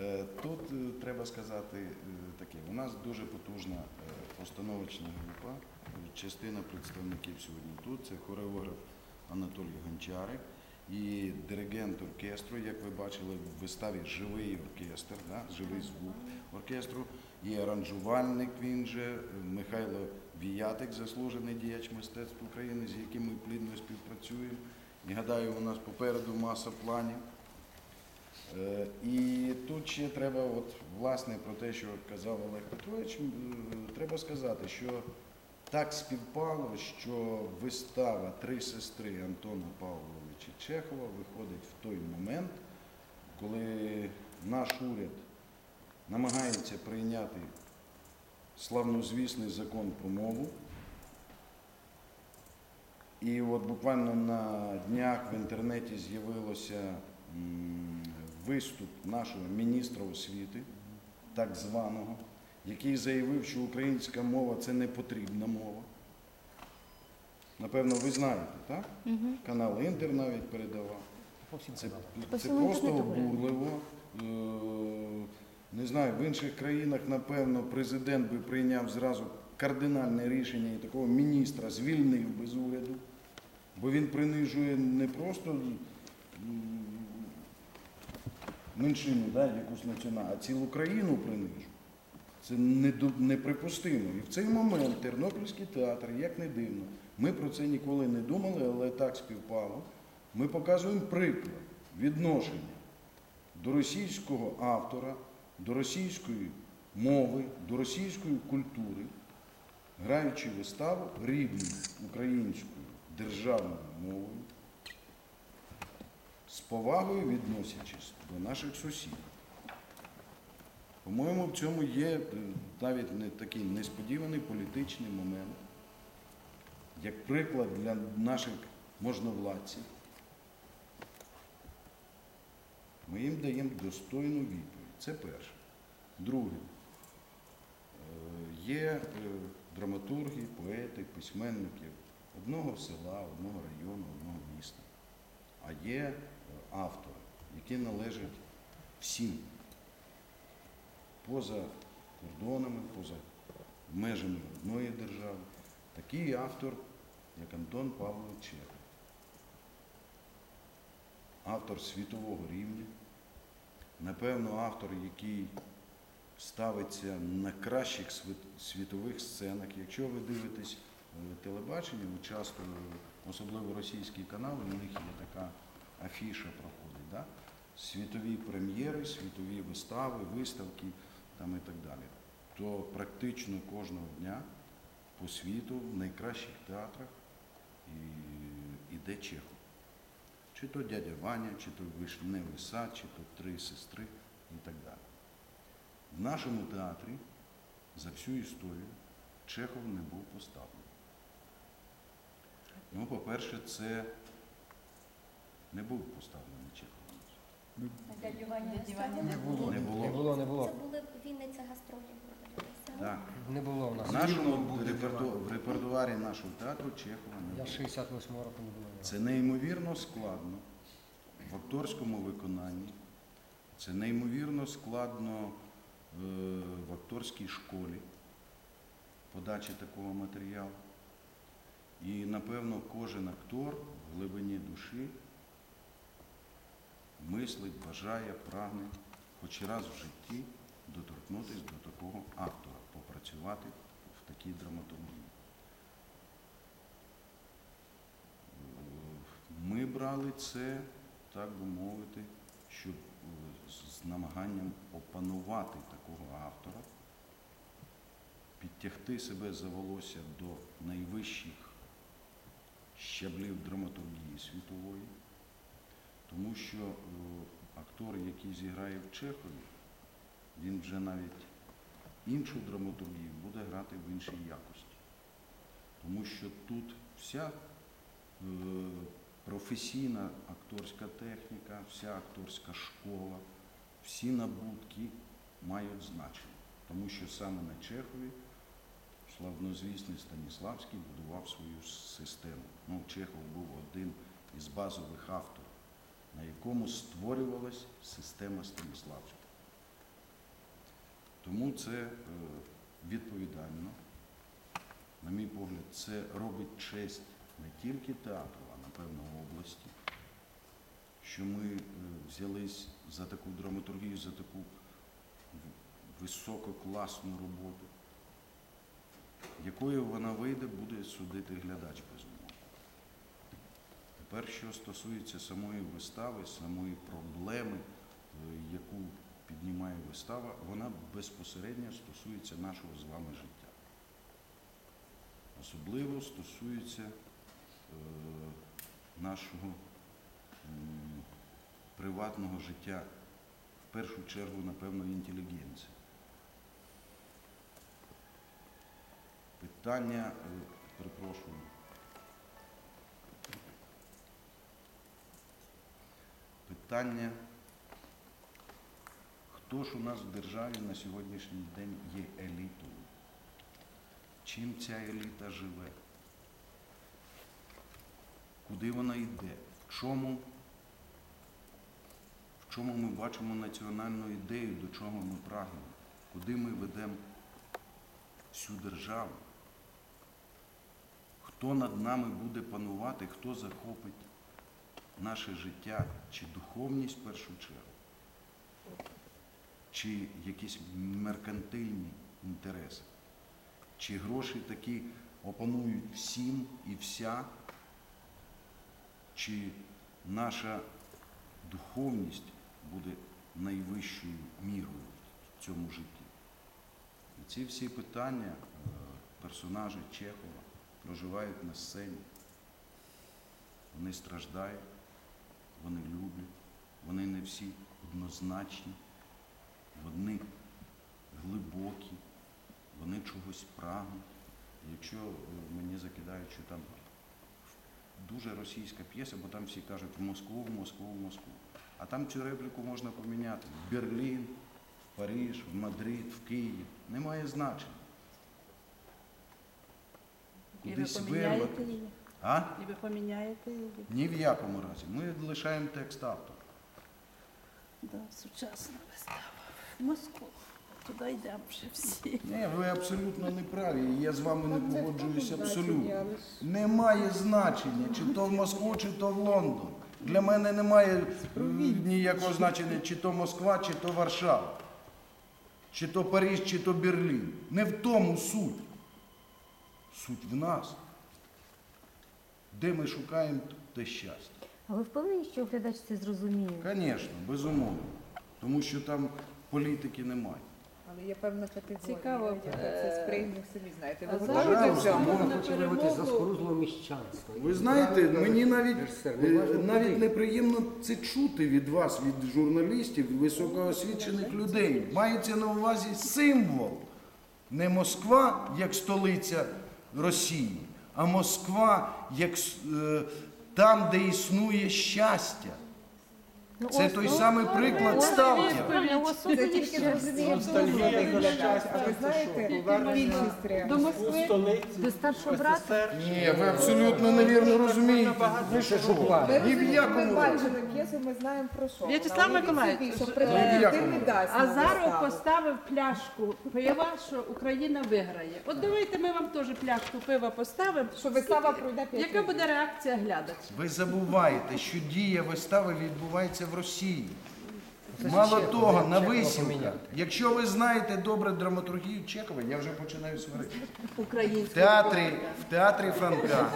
Е, Тут е, треба сказати е, таке. У нас дуже потужна постановочна група. Частина представників сьогодні тут. Це хореограф Анатолій Гончарик і диригент оркестру. Як ви бачили в виставі живий оркестр, да? живий звук оркестру. І аранжувальник він же Михайло Віятик, заслужений діяч мистецтв України, з яким ми плідно співпрацюємо. І гадаю, у нас попереду маса планів. Е, І тут ще треба, от, власне, про те, що казав Олег Петрович, е, треба сказати, що так співпало, що вистава Три сестри Антона Павловича Чехова виходить в той момент, коли наш уряд намагається прийняти славнозвісний закон про мову. І от буквально на днях в інтернеті з'явилося виступ нашого міністра освіти, так званого, який заявив, що українська мова це не потрібна мова. Напевно, ви знаєте, так? Канал Інтер навіть передавав. Це, це просто обурливо. Е, Не знаю, в інших країнах, напевно, президент би прийняв зразу кардинальне рішення і такого міністра звільнив би з уряду, бо він принижує не просто меншину, да, якусь національну, а цілу країну принижує. Це неприпустимо. І в цей момент Тернопільський театр, як не дивно, ми про це ніколи не думали, але так співпало. Ми показуємо приклад відношення до російського автора, до російської мови, до російської культури, граючи виставу рідною українською державною мовою, з повагою відносячись до наших сусідів. По-моєму, в цьому є е, навіть не такий несподіваний політичний момент, як приклад для наших можновладців. Ми їм даємо достойну відповідь. Це перше. Друге, Е, є е, драматурги, поети, письменники одного села, одного району, одного міста, а є е, автори, які належать всім поза кордонами, поза межами одної держави. Такий автор, як Антон Павлович Чехов. Автор світового рівня. Напевно, автор, який ставиться на кращих світових сценах. Якщо ви дивитесь е, телебачення, ви часто, особливо російські канали, у них є така афіша проходить. Да? Світові прем'єри, світові вистави, виставки там і так далі. То практично кожного дня по світу в найкращих театрах іде Чехов. Чи то дядя Ваня, чи то вишневий сад, чи то три сестри і так далі. В нашому театрі за всю історію Чехов не був поставлений. Ну, по-перше, це не був поставлений Чехов. Дядю Ваню не було. Не було. Не було, Це були Вінниця гастролі. Так. Не було в нас. В нашому реперту- в репертуарі нашого театру Чехова не Я було. 68 року не було. Це неймовірно складно в акторському виконанні. Це неймовірно складно е, в акторській школі подачі такого матеріалу. І, напевно, кожен актор в глибині душі мислить, бажає, прагне хоч раз в житті доторкнутися до такого актора, попрацювати в такій драматургії. Ми брали це, так би мовити, щоб е, з намаганням опанувати такого автора, підтягти себе за волосся до найвищих щаблів драматургії світової, тому що е, актор, який зіграє в Чехові, він вже навіть іншу драматургію буде грати в іншій якості. Тому що тут вся е, професійна акторська техніка, вся акторська школа, всі набутки мають значення. Тому що саме на Чехові славнозвісний Станіславський будував свою систему. Ну, Чехов був один із базових авторів, на якому створювалась система Станіславського. Тому це е, відповідально. На мій погляд, це робить честь не тільки театру, а напевно області, що ми е, взялись за таку драматургію, за таку висококласну роботу. Якою вона вийде, буде судити глядач безумовно. Тепер, що стосується самої вистави, самої проблеми, е, яку піднімає вистава, вона безпосередньо стосується нашого з вами життя. Особливо стосується е, нашого м, приватного життя, в першу чергу, напевно, інтелігенції. Питання, е, перепрошую. Питання, хто ж у нас в державі на сьогоднішній день є елітою? Чим ця еліта живе? Куди вона йде? В чому, в чому ми бачимо національну ідею, до чого ми прагнемо? Куди ми ведемо всю державу? Хто над нами буде панувати, хто захопить наше життя, чи духовність в першу чергу, чи якісь меркантильні інтереси, чи гроші такі опанують всім і вся, чи наша духовність буде найвищою мірою в цьому житті. І ці всі питання е, персонажі Чехова проживають на сцені. Вони страждають, вони люблять, вони не всі однозначні, вони глибокі, вони чогось прагнуть. Якщо е, мені закидають, що там дуже російська п'єса, бо там всі кажуть в Москву, в Москву, в Москву. А там цю репліку можна поміняти в Берлін, в Париж, в Мадрид, в Київ. Немає значення. Кудись вирвати. А? І ви поміняєте її? Ні в якому разі. Ми лишаємо текст автора. Да, сучасна вистава. В Москву. Туди йдемо вже всі. Ні, ви абсолютно не праві. Я з вами не погоджуюсь абсолютно. Немає значення, чи то в Москву, чи то в Лондон. Для мене немає е, ніякого значення, чи то Москва, чи то Варшава, чи то Париж, чи то Берлін. Не в тому суть. Суть в нас. Де ми шукаємо те щастя. А ви впевнені, що глядач це зрозуміє? Звісно, безумовно. Тому що там політики немає. Але є певна категорія. Цікаво, яка е, це сприйме самі знаєте. Ви а готові до цього? можна на Хоче виявити перемогу. Ви знаєте, мені навіть, е, навіть неприємно це чути від вас, від журналістів, високоосвічених людей. Мається на увазі символ. Не Москва як столиця Росії, а Москва як е, там, де існує щастя. Ну, Це ось, той ну, самий приклад відповідь. Це тільки глядач. А ви знаєте, більшість До. Москви. До старшого брата? Ні, ви абсолютно невірно розумієте. Ви що? Ми, Ні в якому ми разі. бачили п'єсу, ми знаємо про що. В'ячеслав. Миколаївич, е, Азаров поставив пляшку пива, що Україна виграє. От давайте ми вам теж пляшку пива поставимо. Що вистава пройде п'ять Яка буде реакція глядача? Ви забуваєте, що дія вистави відбувається в Росії. Мало того, на поміняти. якщо ви знаєте добре драматургію Чехова, я вже починаю сварити. В театрі, в театрі Франка,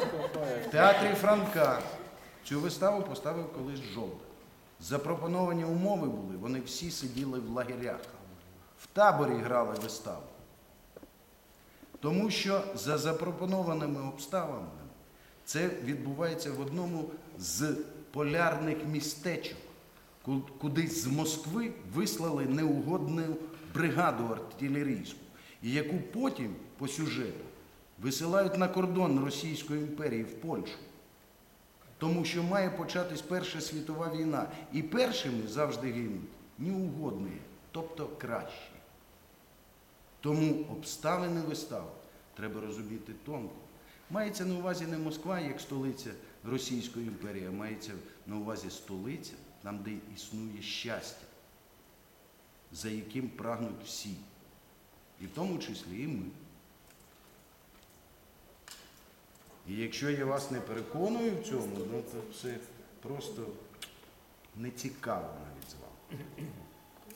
в театрі Франка цю виставу поставив колись Жолда. Запропоновані умови були, вони всі сиділи в лагерях. В таборі грали виставу. Тому що за запропонованими обставинами це відбувається в одному з полярних містечок, ку- куди з Москви вислали неугодну бригаду артилерійську, і яку потім по сюжету висилають на кордон Російської імперії в Польщу. Тому що має початись Перша світова війна. І першими завжди гинуть неугодні, тобто кращі. Тому обставини вистав треба розуміти тонко. Мається на увазі не Москва як столиця Російської імперії, а мається на увазі столиця, там, де існує щастя, за яким прагнуть всі. І в тому числі і ми. І якщо я вас не переконую в цьому, ну то це просто не цікаво навіть з вами.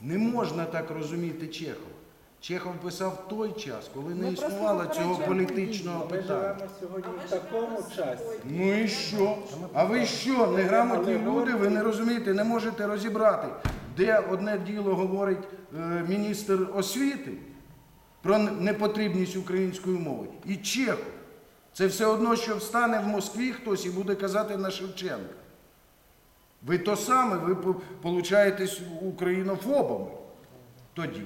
Не можна так розуміти Чехова. Чехов писав той час, коли не Ми існувало цього політичного Ми питання. живемо сьогодні в такому часі. Ну і що? А ви що, неграмотні люди, ви не розумієте, не можете розібрати, де одне діло говорить е, міністр освіти про непотрібність української мови. І Чехов. Це все одно, що встане в Москві хтось і буде казати на Шевченка. Ви то саме, ви по- получаєтесь українофобами тоді.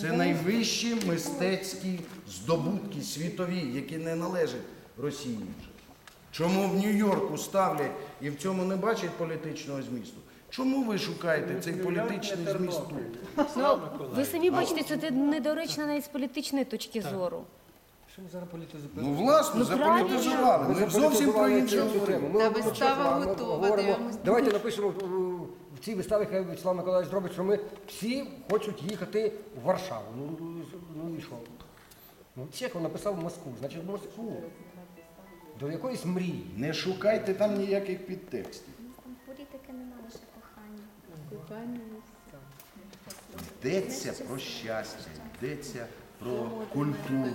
Це найвищі мистецькі здобутки світові, які не належать Росії вже. Чому в Нью-Йорку ставлять і в цьому не бачать політичного змісту? Чому ви шукаєте цей політичний зміст тут? Ну, ви самі бачите, це недоречно навіть з політичної точки зору. Що ми зараз? Ну, власне, Ну, заполітизували. Ми зовсім про інше говоримо. Та вистава готова, дивимось. Давайте напишемо е, в цій хай Вячеслав Миколаївич зробить, що ми всі хочуть їхати в Варшаву. Ну, ну і що? Ну, Чехов написав в Москву, значить в Москву. До якоїсь мрії. Не шукайте там ніяких підтекстів. Політики нема лише кохання. Йдеться про щастя, йдеться про культуру.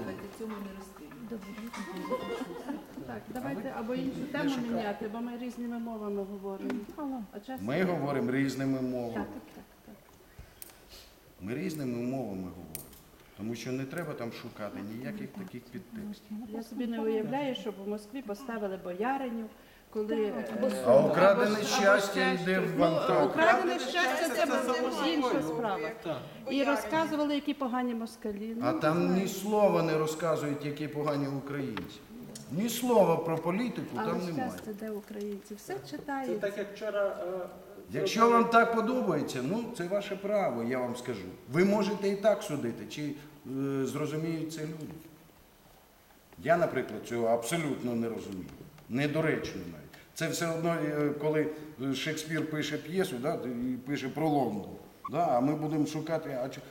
Так, давайте або іншу тему міняти, бо ми різними мовами говоримо. А часом- Ми говоримо різними мовами. так, так, так. Ми різними мовами говоримо. Тому що не треба там шукати ніяких таких підтекстів. Я собі не уявляю, щоб у Москві поставили бояриню, коли е, А украдене щастя йде в Ну, Украдене щастя це інша справа. І розказували, які погані москалі. Ну, А там ні слова не розказують, які погані українці. Ні слова про політику Але там немає. щастя, де українці? Все Це читають. так, як вчора. е, Якщо вам так подобається, ну це ваше право, я вам скажу. Ви можете і так судити, чи е, зрозуміють це люди. Я, наприклад, цього абсолютно не розумію. Недоречно навіть. Це все одно, е, коли Шекспір пише п'єсу, да, і пише про Лондон. Да, а ми будемо шукати. А чо-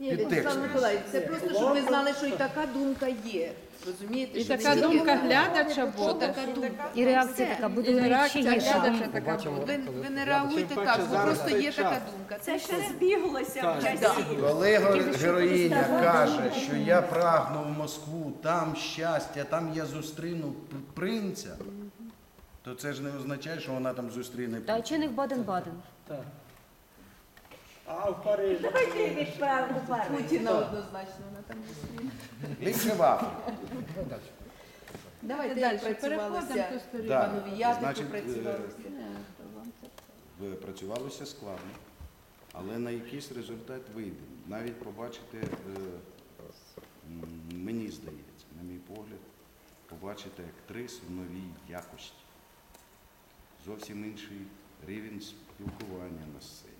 Ні. Вячеслав Миколаївич, це просто, щоб ви знали, що і така думка є. Розумієте? І що така не тільки- думка глядача Що буде. така думка? І реакція Все. така буде І реакція глядача така буде. Ви, ви не реагуєте так, бо просто є час. така думка. Це все збіглося Так. Да. Коли геро- героїня каже, що я прагну в Москву, там щастя, там я зустріну п- принця, то це ж не означає, що вона там зустріне Та принця. чи не в Баден-Баден? Так. А в Парижі. Путіна однозначно вона там зустріне. Ліпше в Африку. Давайте Далі, сторін. Да. Значить, вам це Ви Працювалося складно, але на якийсь результат вийде. Навіть побачите, е, м, мені здається, на мій погляд, побачите актрис в новій якості. Зовсім інший рівень спілкування на сцені,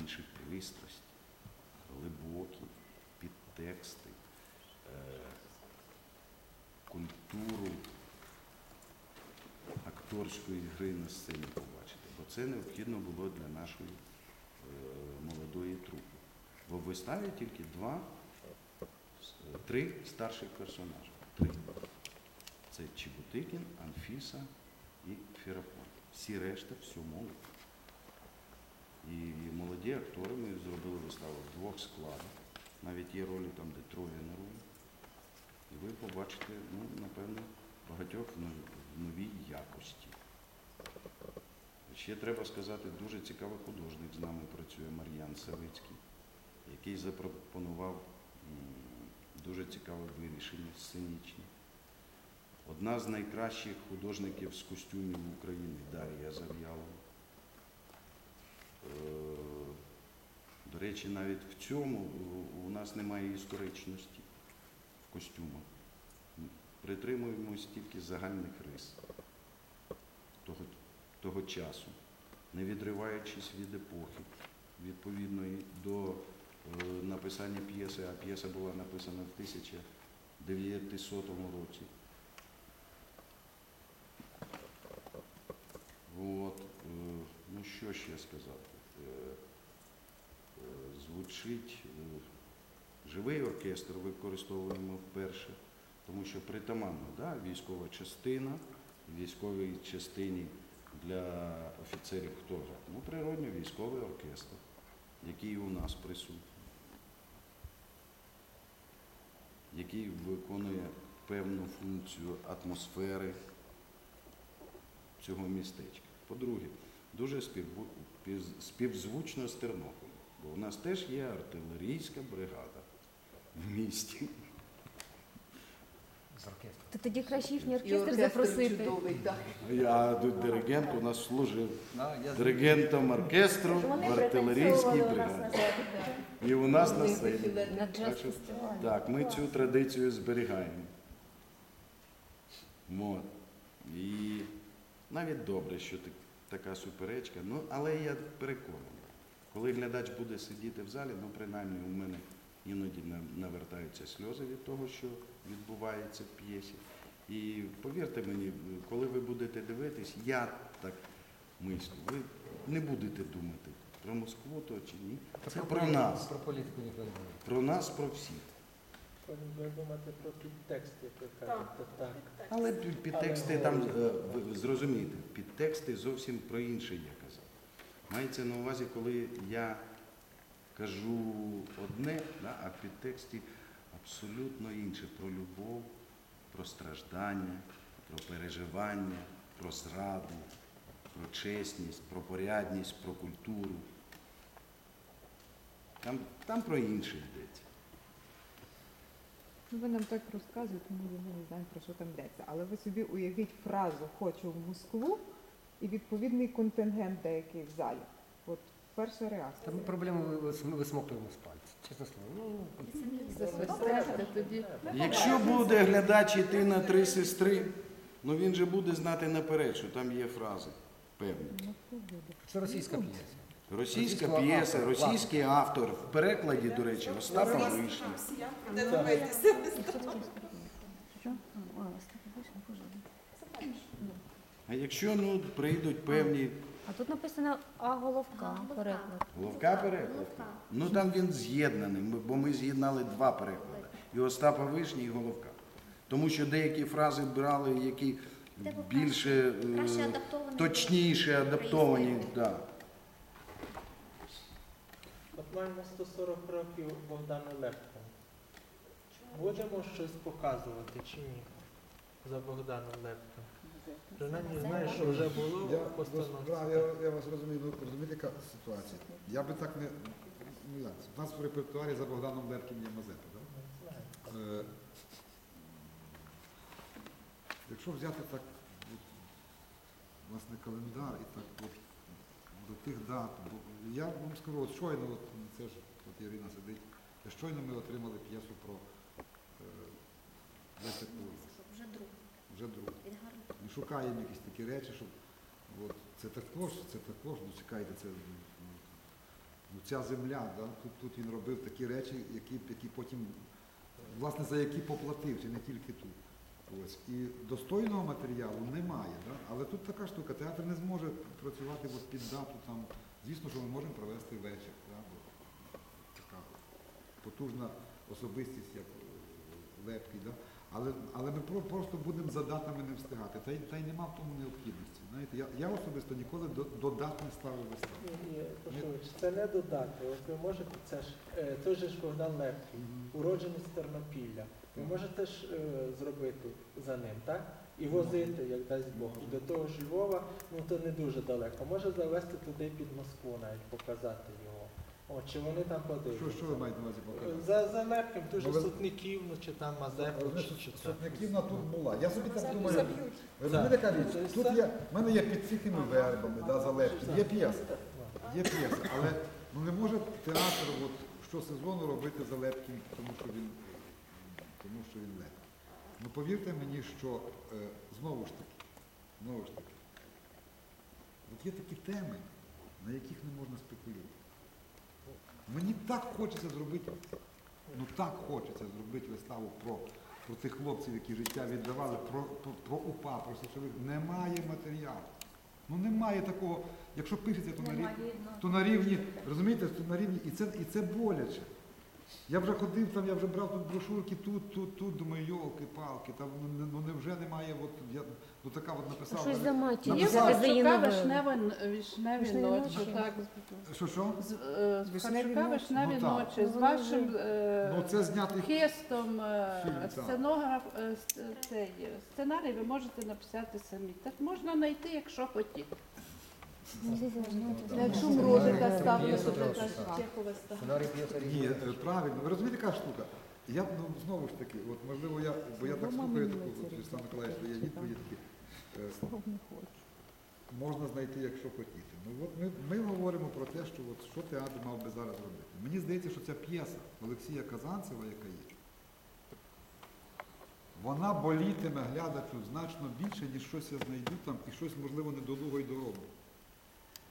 інші пристрасті, глибокі підтексти, е, культуру акторської гри на сцені побачити. Бо це необхідно було для нашої е, молодої трупи. Бо в виставі тільки два, е, три старших персонажі. Три. Це Чебутикін, Анфіса і Ферапон. Всі решта, всю молодь. І молоді актори ми зробили виставу в двох складах. Навіть є ролі там, де троє на ролі. І ви побачите, ну, напевно, багатьох в новій якості. Ще треба сказати, дуже цікавий художник з нами працює Мар'ян Савицький, який запропонував дуже цікаве вирішення сценічне. Одна з найкращих художників з костюмів України Дар'я Зав'ялова. Е, Речі, навіть в цьому у- нас немає історичності в костюмах. Притримуємось тільки загальних рис того, того часу, не відриваючись від епохи, відповідної до е, написання п'єси, а п'єса була написана в 1900 році. От, е, ну що ще сказати? Звучить е, Живий оркестр використовуємо вперше, тому що притаманно, да, військова частина, військовій частині для офіцерів хто грає? Ну, природньо військовий оркестр, який у нас присутній, який виконує певну функцію атмосфери цього містечка. По-друге, дуже співзвучно з Тернополем, у нас теж є артилерійська бригада в місті. З оркестром. То тоді краще їхній І оркестр оркестр запросити. чудовий, так. Я тут диригент у нас служив Да, я диригентом оркестру Вони в артилерійській пританцьовували у нас на бригаді. І у нас на Вони сцені. дефіле. На Так джаз-фестивалі. Так, ми цю традицію зберігаємо. От. І навіть добре, що так- така суперечка. Ну, але я переконаний, коли глядач буде сидіти в залі, ну принаймні у мене іноді навертаються сльози від того, що відбувається в п'єсі. І повірте мені, коли ви будете дивитись, я так мислю, ви не будете думати про Москву то чи ні. Це про нас, Про політику ніхто не говорить. про нас, про всіх. Ви думаєте про підтекст, як ви так. Але під- підтексти там, е, зрозумієте, підтексти зовсім про інше казав. Мається на увазі, коли я кажу одне, да, а в підтексті абсолютно інше про любов, про страждання, про переживання, про зраду, про чесність, про порядність, про культуру. Там, там про інше йдеться. Ну, ви нам так розказуєте, ми ми не знаємо, про що там йдеться. Але ви собі уявіть фразу Хочу в Москву і відповідний контингент деякий в залі. От перша Та реакція. ми проблему ви- висмоктуємо з пальця. Чесно слово. Ну, Якщо буде глядач йти на три сестри, ну він же буде знати наперед, що там є фрази певні. це російська п'єса. Російська п'єса, російський автор, в перекладі, до речі, Остапа Вишні. Що? О, Остап Вишня, Боже. А якщо ну, прийдуть певні А тут написано А головка. Переклад. Головка переклад, ну там він з'єднаний, ми- бо ми з'єднали два переклади. І Остапа Вишні, і Головка. Тому що деякі фрази брали, які більше е, Краще адаптовані. точніше адаптовані. Да. От маємо 140 років Богдану Лепку. Будемо щось показувати чи ні? За Богданом Лепком. Принаймні знаю, що вже було Я, постановці. да, я, я вас розумію, ну, розумієте, яка ситуація. Я би так не. Ну як, у нас в репертуарі за Богданом Лепким є Мазепа, так? Е, якщо взяти так, от, власне, календар і так от, до тих дат, бо я вам скажу, от щойно, от, це ж от Ірина сидить, я щойно ми отримали п'єсу про е, Леся Кулика, Вже друг. вже другу. Він гарний. Ми шукаємо якісь такі речі, щоб от, це також, це також, ну чекайте, це ну, ну, ця земля, да? тут, тут він робив такі речі, які, які потім, власне, за які поплатив, чи не тільки тут. Ось. І достойного матеріалу немає. Да? Але тут така штука, театр не зможе працювати от під дату там. Звісно, що ми можемо провести вечір. Да? Бо така потужна особистість, як е, Лепкий. Да? Але, але ми просто будемо за датами не встигати. Та й, та й нема в тому необхідності. Знаєте, я, я особисто ніколи до, до дат не ставив виставу. Ні, ні, Пашович, це не додати. От ви можете, це ж е, той же ж Богдан Лепкий, уроджений з Тернопілля. Ви можете ж е, зробити за ним, так? І возити, як дасть Бог. До того ж Львова, ну то не дуже далеко. Може завести туди під Москву навіть показати його. Чи вони там Що, подивляться. що ви маєте на увазі показати? За, за Лепким, дуже Ну, ви- сотників, ну чи там Мазепу, чи, чи там. Сотниківна тут була. Я собі так думаю, ви розумієте, яка річ? Тут є, в мене є під тихими вербами, да, за Лепким, є п'єса. Є п'єса, але ну, не може театр от, щосезону робити за Лепким, тому що він, тому що він Лепкий. Ну повірте мені, що е, знову ж таки, знову ж таки, от є такі теми, на яких не можна спекулювати. Мені так хочеться зробити, ну так хочеться зробити виставу про, про тих хлопців, які життя віддавали, про, про, про УПА, про січових. Немає матеріалу. Ну немає такого, якщо пишеться, то на рівні, то на рівні, розумієте, то на рівні, і це, і це боляче. Я вже ходив там, я вже брав тут брошурки, тут, тут, тут, думаю, йолки-палки, там ну, не- ну невже немає, от я ну така от написав. Щось за матір. Є вишневі, вишневі Вишневі ночі, ночі. так. Що що? З, е, з Вишневі ночі. вишневі Ну, так. ночі, з Ну, вашим е, Ну це знятий хистом, е, Фільм, так. сценограф, е, с- цей, е, сценарій ви можете написати самі. Так можна знайти, якщо хотіти. Ну, Якщо мрозика ставили, то така. Чехова ставила. Ні, е, правильно. Ви розумієте, яка штука? Я ну знову ж таки, от можливо, я, бо я так слухаю таку Вячеслав Миколаївич, дає відповіді такі. е, можна знайти, якщо хотіти. Ну от ми, ми говоримо про те, що от що театр мав би зараз робити. Мені здається, що ця п'єса Олексія Казанцева, яка є, вона болітиме глядачу значно більше, ніж щось я знайду там і щось, можливо, недолуго й дорогу.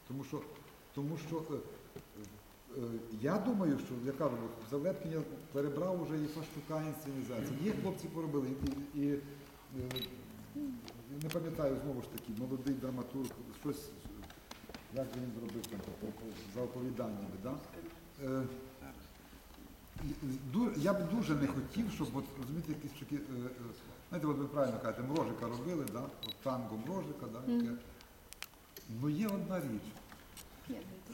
Тому що, тому що е, е, я думаю, що я кажу, от за Лепкін я перебрав уже і Фаштука інсценізацію. Є хлопці поробили, і, і, е, не пам'ятаю знову ж таки, молодий драматург, щось, як він зробив там за оповіданнями. Да? Е, я б дуже не хотів, щоб от, розумієте, якісь такі, е, е, знаєте, от ви правильно кажете, мрожика робили, да? от танго мрожика, да? яке. Ну є одна річ.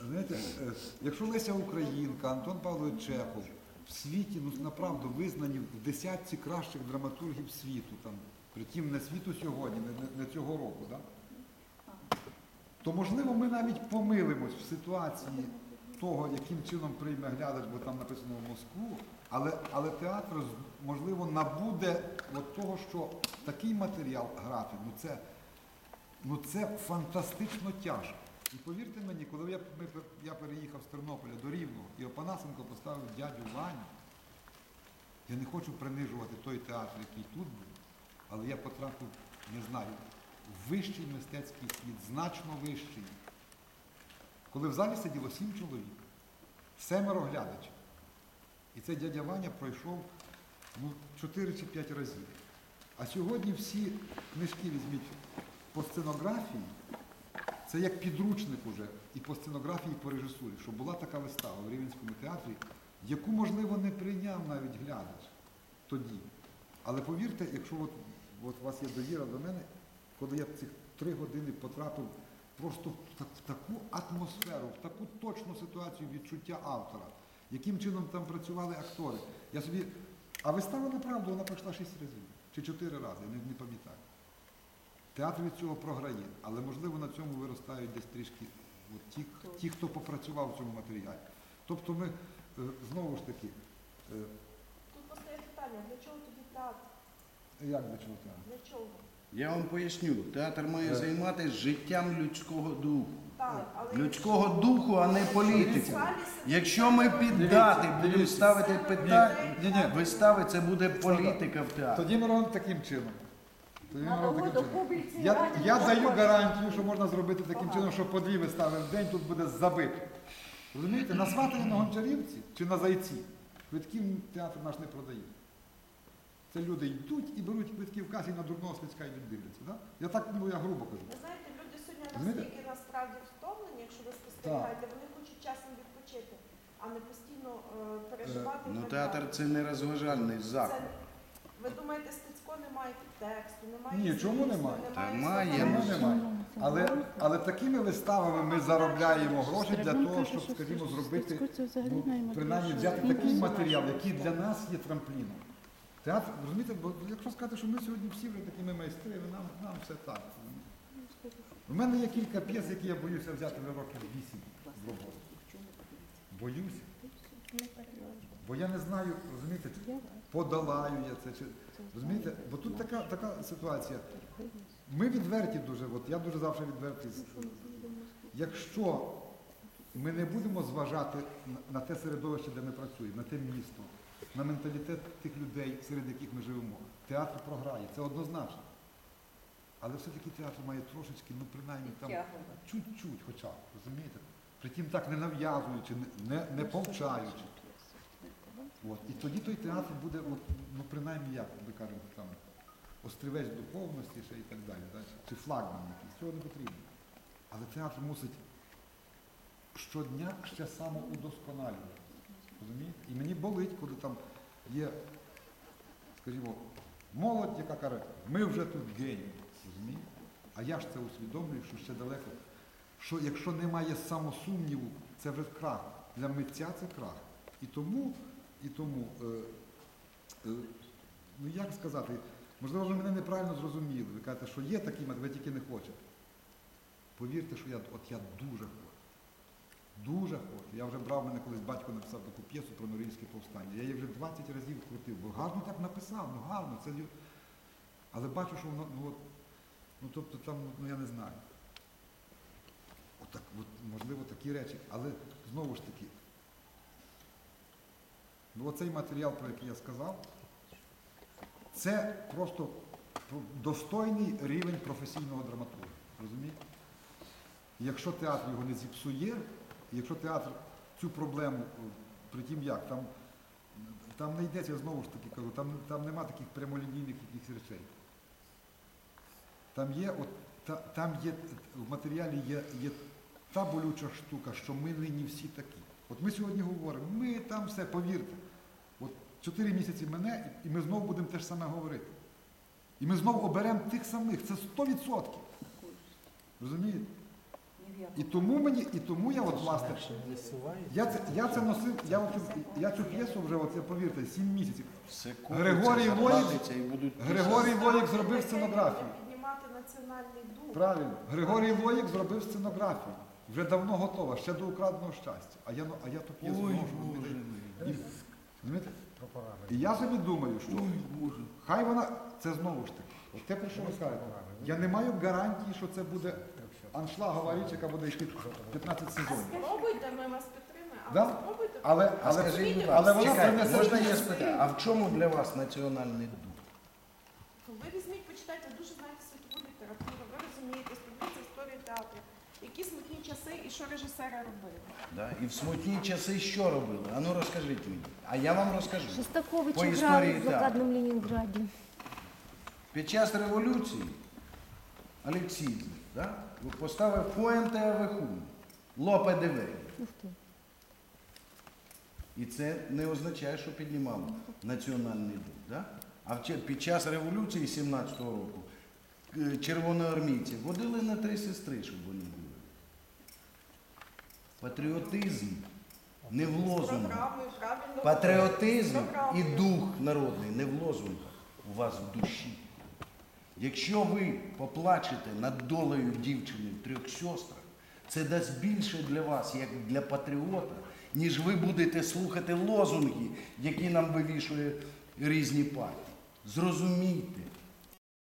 Знаєте, е, якщо Леся Українка, Антон Павлович Чехов в світі, ну направду визнані в десятці кращих драматургів світу, там, притім не світу сьогодні, не, не, цього року, да? то можливо ми навіть помилимось в ситуації того, яким чином прийме глядач, бо там написано в Москву, але, але театр можливо набуде от того, що такий матеріал грати, ну це, ну це фантастично тяжко. І повірте мені, коли я, я переїхав з Тернополя до Рівного і Опанасенко поставив дядю Ваню, я не хочу принижувати той театр, який тут був, але я потрапив, не знаю, в вищий мистецький світ, значно вищий. Коли в залі сиділо сім чоловік, семеро глядачів. І цей дядя Ваня пройшов ну, 4 чи 5 разів. А сьогодні всі книжки візьміть по сценографії, це як підручник уже і по сценографії, і по режисурі, що була така вистава в Рівненському театрі, яку, можливо, не прийняв навіть глядач тоді. Але повірте, якщо от, от у вас є довіра до мене, коли я цих три години потрапив просто в таку атмосферу, в таку точну ситуацію відчуття автора, яким чином там працювали актори. Я собі. А вистава направду вона пройшла шість разів чи чотири рази, я не, не пам'ятаю. Театр від цього програє, але можливо на цьому виростають десь трішки от ті, ті, хто попрацював в цьому матеріалі. Тобто ми е, знову ж таки, е, Тут постає питання, для чого тоді театр? як до чого театр? Для чого? Я вам поясню, театр має Е. займатися життям людського духу. Так, але Людського духу, а не політики. Якщо ми піддати будемо ставити питання, вистави, це буде політика в театрі. Тоді ми робимо таким чином. На догоду чином. публіці Я, раді я даю гарантію, що можна зробити таким чином, що по дві вистави в день тут буде забито. Розумієте, на сватання на Гончарівці чи на зайці квитків театр наш не продає. Це люди йдуть і беруть квитки в касі на дурного слідська йдуть дивляться. Да? Я так, ну я грубо кажу. Ви знаєте, люди сьогодні Розумієте? настільки насправді втомлені, якщо ви спостерігаєте, вони хочуть часом відпочити, а не постійно е, переживати. і Ну театр це не розважальний заклад. Це- Ви думаєте, Немає тексту, немає Ні, чому змісту, немає? Та має, Чому немає? Але, але такими виставами ми заробляємо гроші для того, щоб, скажімо, зробити, ну, принаймні взяти такий матеріал, який для нас є трампліном. Театр, розумієте, бо якщо сказати, що ми сьогодні всі вже такими майстри, нам, нам все так. У мене є кілька п'єс, які я боюся взяти на років вісім в роботу. Боюся. Бо я не знаю, розумієте, подолаю я це. Чи, розумієте, бо тут така, така ситуація. Ми відверті дуже, от я дуже завжди відвертий. Якщо ми не будемо зважати на- те середовище, де ми працюємо, на те місто, на менталітет тих людей, серед яких ми живемо, театр програє, це однозначно. Але все-таки театр має трошечки, ну принаймні там чуть-чуть хоча б, розумієте? Притім так не нав'язуючи, не, не, не повчаючи. От. І тоді той театр буде, от, ну принаймні як ми кажемо, там, острівець духовності ще і так далі, да? чи- флагман якийсь, цього не потрібно. Але театр мусить щодня ще самоудосконалювати. Розумієте? І мені болить, коли там є, скажімо, молодь, яка каже, ми вже тут генії, розумієте? А я ж це усвідомлюю, що ще далеко. Що якщо немає самосумніву, це вже крах. Для митця це крах. І тому, і тому, е, е, ну як сказати, можливо, ви мене неправильно зрозуміли. Ви кажете, що є такі мет, ви тільки не хочете. Повірте, що я, от я дуже хочу. Дуже хочу. Я вже брав, мене колись батько написав таку п'єсу про Норильське повстання. Я її вже 20 разів крутив, бо гарно так написав, ну гарно. Це... Але бачу, що воно, ну от, ну тобто там, ну я не знаю. Отак, от, можливо, такі речі. Але знову ж таки, ну оцей матеріал, про який я сказав, це просто достойний рівень професійного драматурга. Розумієте? Якщо театр його не зіпсує, якщо театр цю проблему, притім як, там, там не йдеться, я знову ж таки кажу, там, там нема таких прямолінійних якихось речей. Там є, от, та, там є, в матеріалі є, є та болюча штука, що ми нині всі такі. От ми сьогодні говоримо, ми там все, повірте. От чотири місяці мене, і ми знову будемо те ж саме говорити. І ми знову оберемо тих самих. Це 100%. Розумієте? І тому мені, і тому я от власне. Я це, я це носив, я, оцю, я цю п'єсу вже, от, повірте, 7 місяців. Григорій Воїк- Григорій Воїк зробив сценографію. Правильно. Григорій Воїк зробив сценографію. Вже давно готова, ще до украденого щастя. А я, ну- а я ту п'єсу розумієте? І- я собі думаю, що хай вона, це знову ж таки, от те, про що ви кажете, я не маю гарантії, що це буде аншлагова річ, яка буде йти 15 сезонів. спробуйте, ми вас підтримуємо. А спробуйте. Але, А але, скажіть, будь але вона принесе. можна я спитаю, а в чому для вас національний дух? Ви візьміть, почитайте, дуже знаєте світову літературу, ви розумієте, сподівається історію театру, часи і що режисери робили. Да? І в смутні часи що робили? А ну розкажіть мені. А я вам розкажу. Шостакович По грав історії в блокадному Ленінграді. Під час революції Олексій да? поставив Фуенте Авехун, Лопе де Вега. Ух ти. І це не означає, що піднімало національний дух. Да? А в під час революції 17-го року е, червоноармійці водили на три сестри, щоб вони. Патріотизм не в лозунгах. Патріотизм і дух народний не в лозунгах, у вас в душі. Якщо ви поплачете над долею дівчини в трьох сестрах, це дасть більше для вас, як для патріота, ніж ви будете слухати лозунги, які нам вивішує різні партії. Зрозумійте,